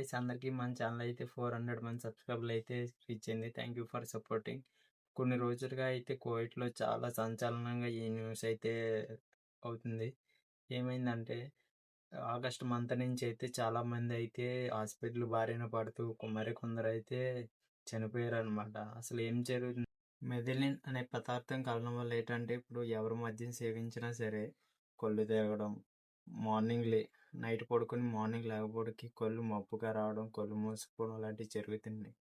Guys అందరికీ మన channel అయితే ఫోర్ హండ్రెడ్ మంది సబ్స్క్రైబర్లు అయితే రీచ్ అయింది. థ్యాంక్ యూ ఫర్ సపోర్టింగ్ కొన్ని రోజులుగా అయితే కోవిడ్లో చాలా సంచలనంగా ఈ న్యూస్ అయితే అవుతుంది. ఏమైందంటే ఆగస్ట్ మంత్ నుంచి అయితే చాలా మంది అయితే హాస్పిటల్ బారిన పడుతూ మరి కొందరు అయితే చనిపోయారు అనమాట అసలు ఏం జరుగుతుంది? మెదిలిన్ అనే పదార్థం కలడం వల్ల ఏంటంటే ఇప్పుడు ఎవరి మద్యం సేవించినా సరే కొళ్ళు తిరగడం మార్నింగ్ లే నైట్ పడుకొని మార్నింగ్ లేకపోవడానికి కళ్ళు మబ్బుగా రావడం కళ్ళు మూసుకోవడం లాంటివి జరుగుతున్నాయి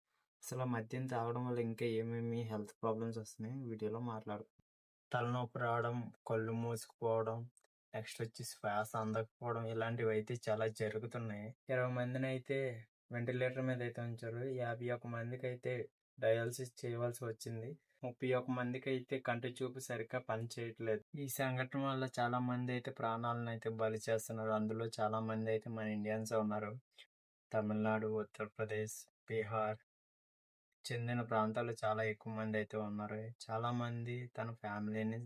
అసలు ఆ మద్యం తాగడం వల్ల ఇంకా ఏమేమి హెల్త్ ప్రాబ్లమ్స్ వస్తున్నాయి? వీడియోలో మాట్లాడుకుందాం. తలనొప్పి రావడం కళ్ళు మూసుకుపోవడం నెక్స్ట్ వచ్చి శ్వాస అందకపోవడం ఇలాంటివి అయితే చాలా జరుగుతున్నాయి. ఇరవై మందిని అయితే వెంటిలేటర్ మీద అయితే ఉంచారు. యాభై ఒక మందికి అయితే డయాలసిస్ చేయవలసి వచ్చింది. ముప్పై ఒక్క మందికి అయితే కంటి చూపు సరిగ్గా పనిచేయట్లేదు ఈ సంఘటన వల్ల చాలా మంది అయితే ప్రాణాలను అయితే బలి చేస్తున్నారు. అందులో చాలా మంది అయితే మన ఇండియన్స్ ఉన్నారు. తమిళనాడు ఉత్తరప్రదేశ్ బీహార్ చెందిన ప్రాంతాల్లో చాలా ఎక్కువ మంది అయితే ఉన్నారు. చాలా మంది తన ఫ్యామిలీని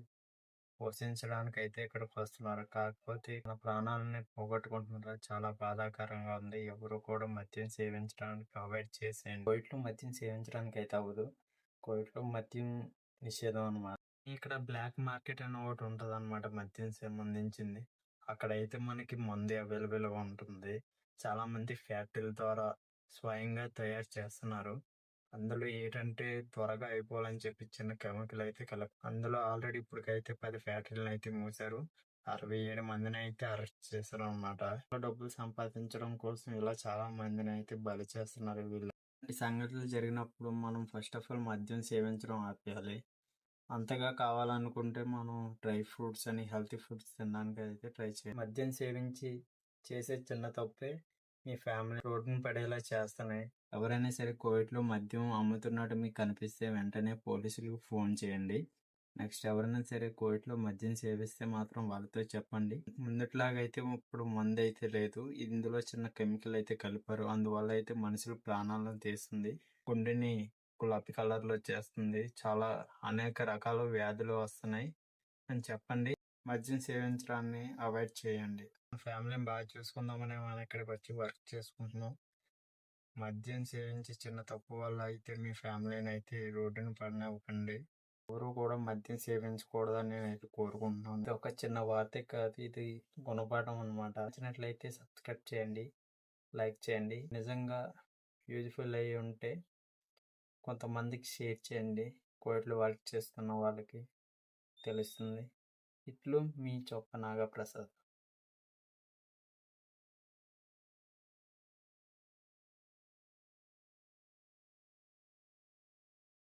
పోషించడానికి అయితే ఇక్కడికి వస్తున్నారు. కాకపోతే తన ప్రాణాలని పోగొట్టుకుంటున్నారు చాలా బాధాకరంగా ఉంది. ఎవరు కూడా మద్యం సేవించడానికి అవాయిడ్ చేసేయండి. కోవిడ్లో మద్యం సేవించడానికి అయితే అవ్వదు. కోవిడ్లో మద్యం నిషేధం అనమాట ఇక్కడ బ్లాక్ మార్కెట్ అని ఒకటి ఉంటుంది అనమాట మద్యం సంబంధించింది. అక్కడైతే మనకి మందు అవైలబుల్గా ఉంటుంది. చాలా మంది ఫ్యాక్టరీల ద్వారా స్వయంగా తయారు చేస్తున్నారు. అందులో ఏంటంటే త్వరగా అయిపోవాలని చెప్పి చిన్న కెమికల్ అయితే కలప అందులో ఆల్రెడీ ఇప్పటికైతే పది ఫ్యాక్టరీలను అయితే మూసారు. అరవై ఏడు మందిని అయితే అరెస్ట్ చేశారు అనమాట డబ్బులు సంపాదించడం కోసం ఇలా చాలా మందిని అయితే బలి చేస్తున్నారు వీళ్ళు. ఈ సంఘటనలు జరిగినప్పుడు మనం ఫస్ట్ ఆఫ్ ఆల్ మద్యం సేవించడం ఆపేయాలి. అంతగా కావాలనుకుంటే మనం డ్రై ఫ్రూట్స్ అని హెల్తీ ఫుడ్స్ తినడానికి అయితే ట్రై చేయాలి. మద్యం సేవించి చేసే చిన్న తప్పే. మీ ఫ్యామిలీ రోడ్డును పడేలా చేస్తున్నాయి. ఎవరైనా సరే కోవిడ్లో మద్యం అమ్ముతున్నట్టు మీకు కనిపిస్తే వెంటనే పోలీసులకు ఫోన్ చేయండి. నెక్స్ట్ ఎవరైనా సరే కోవిడ్లో మద్యం సేవిస్తే మాత్రం వాళ్ళతో చెప్పండి. ముందుట్లాగా అయితే ఇప్పుడు మందు అయితే లేదు. ఇందులో చిన్న కెమికల్ అయితే కలిపారు. అందువల్ల అయితే మనుషులు ప్రాణాలను తీస్తుంది. గుండెని గులాబీ కలర్లో చేస్తుంది. చాలా అనేక రకాల వ్యాధులు వస్తున్నాయి. అని చెప్పండి. మద్యం సేవించడాన్ని అవాయిడ్ చేయండి. ఫ్యామిలీని బాగా చూసుకుందామని మనం ఇక్కడికి వచ్చి వర్క్ చేసుకుంటున్నాం. మద్యం సేవించి చిన్న తప్పు వల్ల అయితే మీ ఫ్యామిలీని అయితే రోడ్డును పడినవ్వకండి. ఎవరు కూడా మద్యం సేవించకూడదని నేను అయితే కోరుకుంటున్నాను. ఇది ఒక చిన్న వార్త కాదు ఇది గుణపాఠం అనమాట నచ్చినట్లయితే సబ్స్క్రైబ్ చేయండి లైక్ చేయండి. నిజంగా యూజ్ఫుల్ అయ్యి ఉంటే కొంతమందికి షేర్ చేయండి. కోట్లు వర్క్ చేస్తున్న వాళ్ళకి తెలుస్తుంది. ఇట్లు మీ చొక్క నాగప్రసాద్.